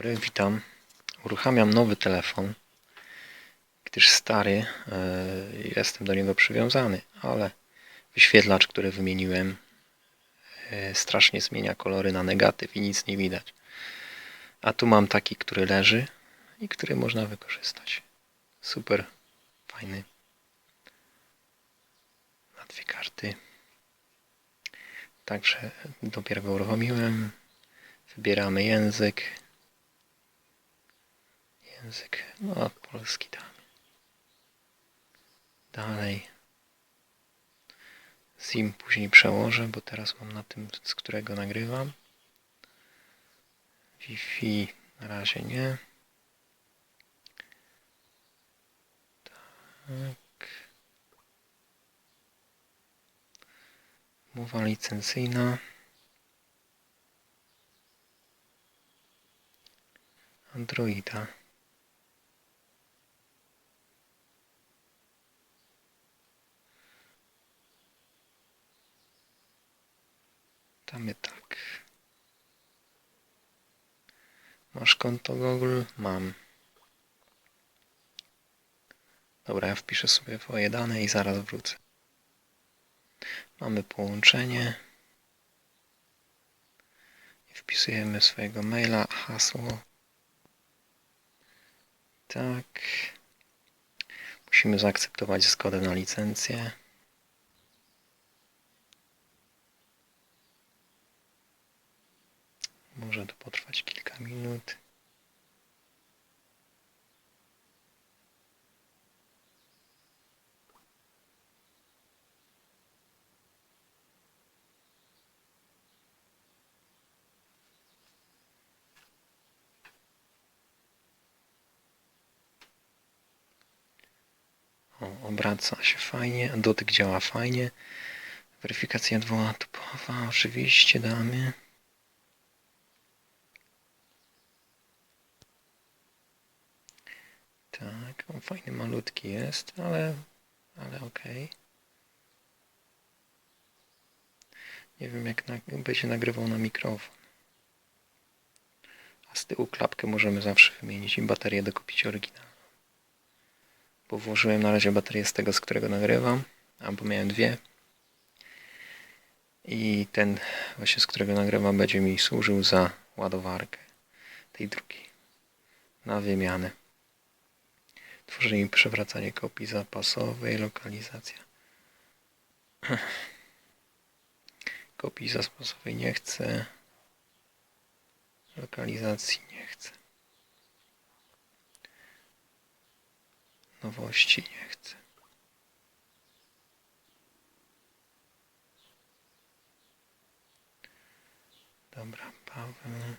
Dobry, witam. Uruchamiam nowy telefon, gdyż stary, e, jestem do niego przywiązany, ale wyświetlacz, który wymieniłem, e, strasznie zmienia kolory na negatyw i nic nie widać. A tu mam taki, który leży i który można wykorzystać. Super, fajny. Na dwie karty. Także dopiero go uruchomiłem. Wybieramy język. Język, no polski damy. Dalej. Zim później przełożę, bo teraz mam na tym, z którego nagrywam. Wi-Fi na razie nie. Tak. Mowa licencyjna. Androida. Damy tak. Masz konto Google? Mam. Dobra, ja wpiszę sobie twoje dane i zaraz wrócę. Mamy połączenie. Wpisujemy swojego maila, hasło. Tak. Musimy zaakceptować zgodę na licencję. Może to potrwać minut. O, obraca się fajnie, dotyk działa fajnie. Weryfikacja dwuetapowa, oczywiście damy. Tak, on fajny, malutki jest, ale, ale okej. Nie wiem, jak na, będzie nagrywał na mikrofon. A z tyłu klapkę możemy zawsze wymienić i baterię dokupić oryginalną. Bo włożyłem na razie baterię z tego, z którego nagrywam, albo miałem dwie. I ten właśnie, z którego nagrywam, będzie mi służył za ładowarkę tej drugiej. Na wymianę. Tworzenie i przewracanie kopii zapasowej, lokalizacja. Kopii zapasowej nie chcę. Lokalizacji nie chcę. Nowości nie chcę. Dobra, Paweł.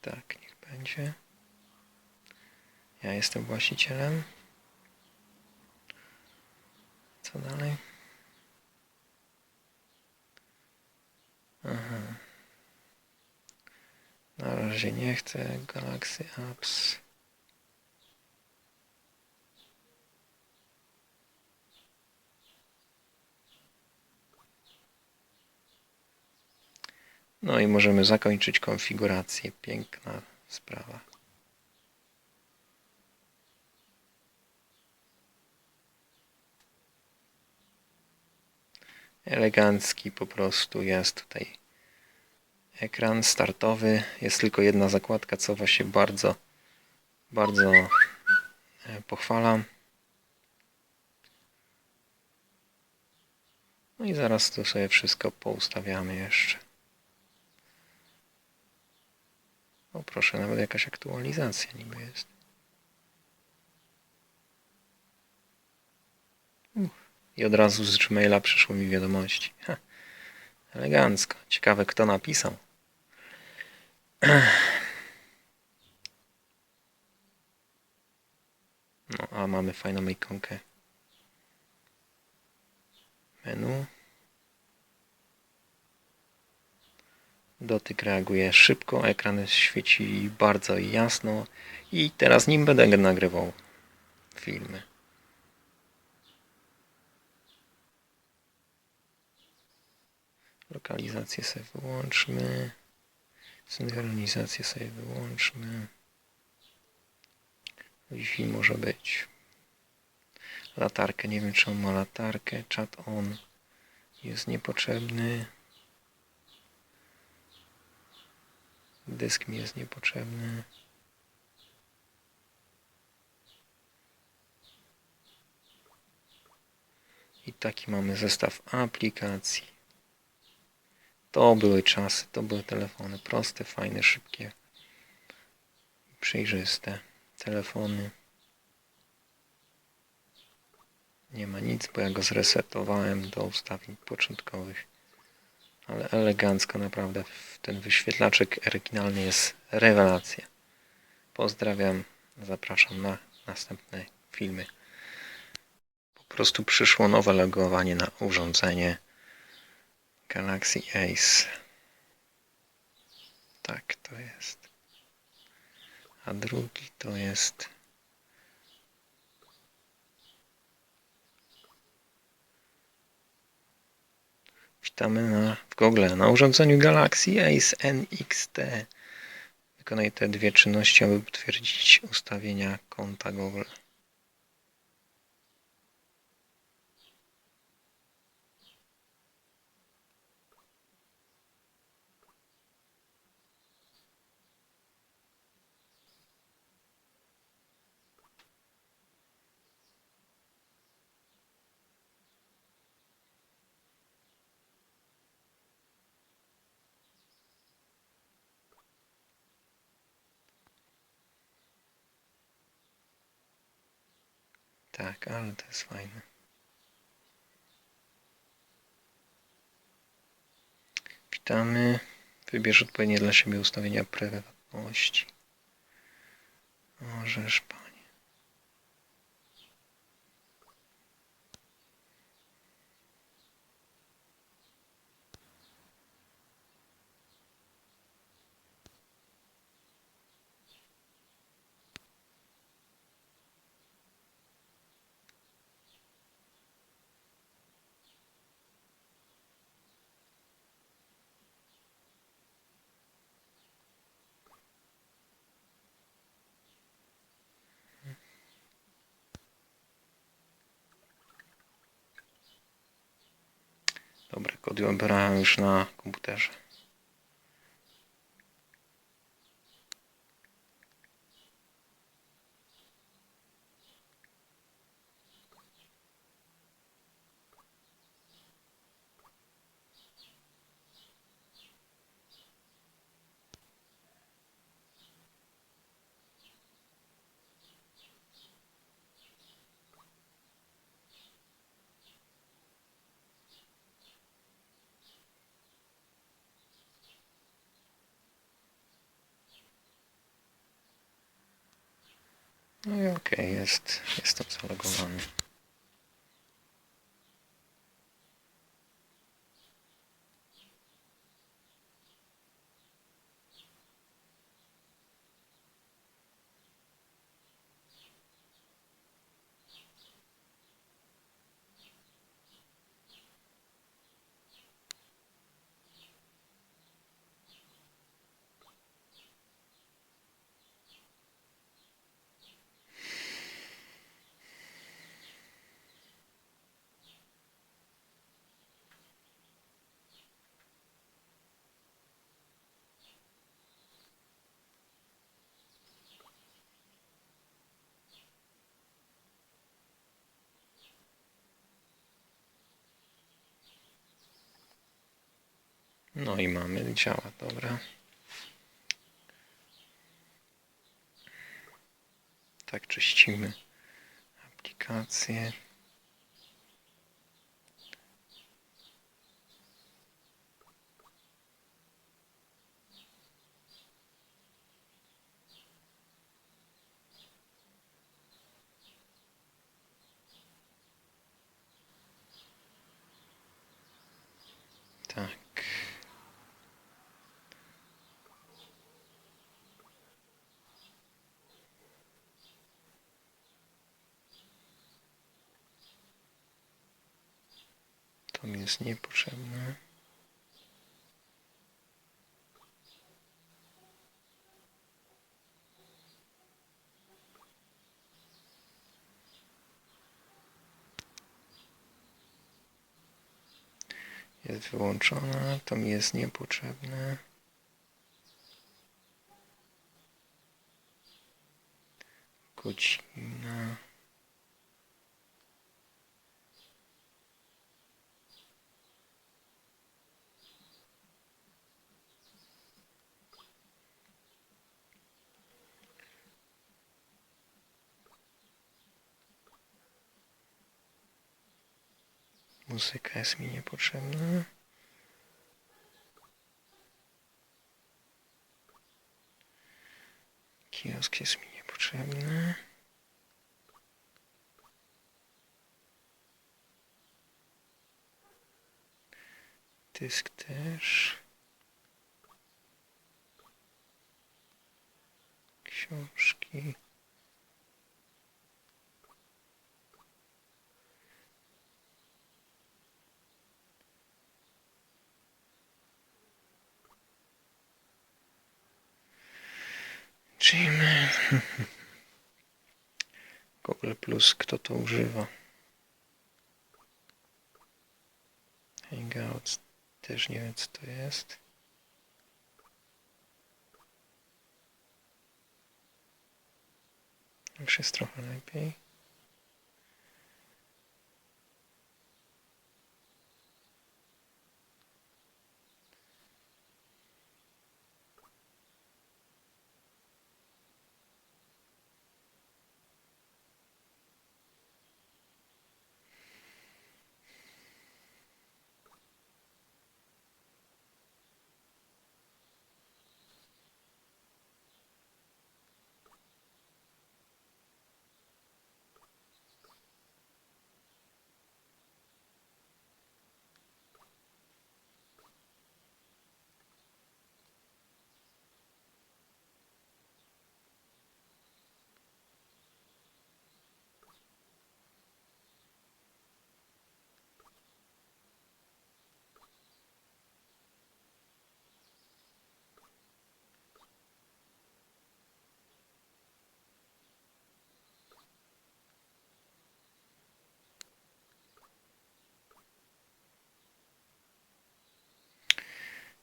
Tak, niech będzie. Ja jestem właścicielem. Co dalej? Aha. Na razie nie chcę Galaxy Apps. No i możemy zakończyć konfigurację. Piękna sprawa. Elegancki po prostu jest tutaj ekran startowy. Jest tylko jedna zakładka, co właśnie bardzo, bardzo e, pochwalam. No i zaraz tu sobie wszystko poustawiamy jeszcze. O proszę, nawet jakaś aktualizacja niby jest. I od razu z Gmaila przyszło mi wiadomości. Ha, elegancko. Ciekawe, kto napisał. No, a mamy fajną ikonkę. Menu. Dotyk reaguje szybko, ekran świeci bardzo jasno i teraz nim będę nagrywał filmy. Lokalizację sobie wyłączmy. Synchronizację sobie wyłączmy. Wi-Fi może być. Latarkę, nie wiem czy on ma latarkę. Chat on jest niepotrzebny. Dysk mi jest niepotrzebny. I taki mamy zestaw aplikacji. To były czasy, to były telefony proste, fajne, szybkie, przejrzyste telefony. Nie ma nic, bo ja go zresetowałem do ustawień początkowych. Ale elegancko naprawdę. Ten wyświetlaczek oryginalny jest rewelacja. Pozdrawiam, zapraszam na następne filmy. Po prostu przyszło nowe logowanie na urządzenie Galaxy Ace. Tak, to jest. A drugi to jest Witamy na, w Google na urządzeniu Galaxy Ace NXT. Wykonaj te dwie czynności, aby potwierdzić ustawienia konta Google. Tak, ale to jest fajne. Witamy. Wybierz odpowiednie dla siebie ustawienia prywatności. Możesz, panie. Dobra, kod obrałem już na komputerze. No i okej, jest, jestem zalogowany. No i mamy, działa, dobra. Tak czyścimy aplikację. To mi jest niepotrzebne. Jest wyłączona, to mi jest niepotrzebne. Godzina. Muzyka jest mi niepotrzebna. Kiosk jest mi niepotrzebny. Dysk też. Książki. Gmail. Google Plus, kto to używa? Hangouts, też nie wiem co to jest. Już jest trochę lepiej.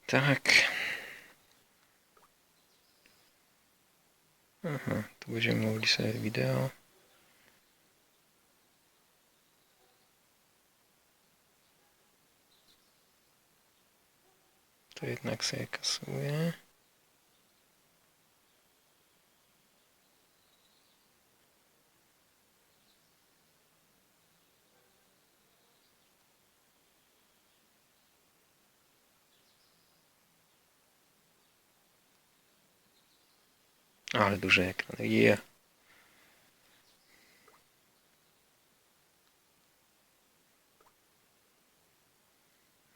Tak. Aha, tu będziemy mogli sobie wideo. To jednak sobie kasuję. Ale duży ekran. Yeah.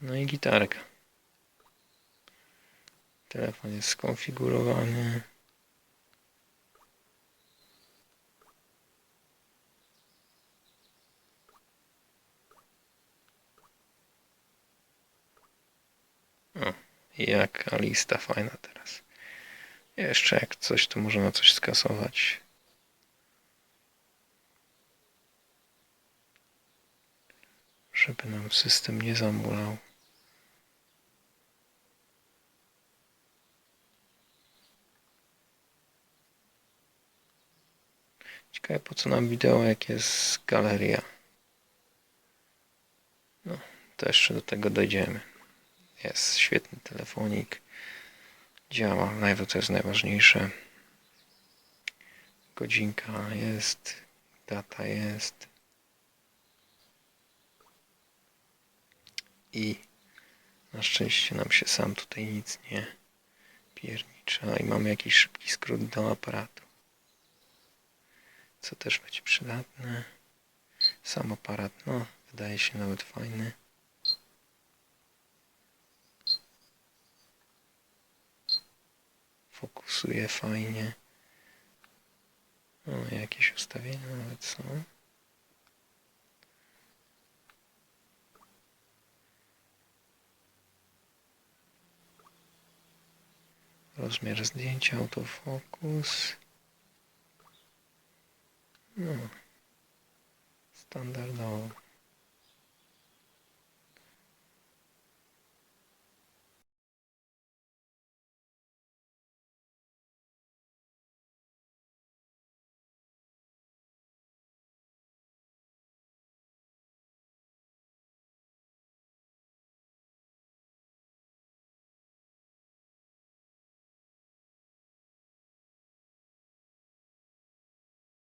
No i gitarka. Telefon jest skonfigurowany. O, jaka lista fajna teraz. Jeszcze jak coś, to można coś skasować. Żeby nam system nie zamulał. Ciekawe po co nam wideo, jak jest galeria. No, to jeszcze do tego dojdziemy. Jest świetny telefonik działa. Live to jest najważniejsze. Godzinka jest, data jest. I na szczęście nam się sam tutaj nic nie piernicza i mamy jakiś szybki skrót do aparatu. Co też będzie przydatne. Sam aparat, no, wydaje się nawet fajny. Fokusuje fajnie. O, jakieś ustawienia nawet są. Rozmiar zdjęcia, autofokus. No, standardowo.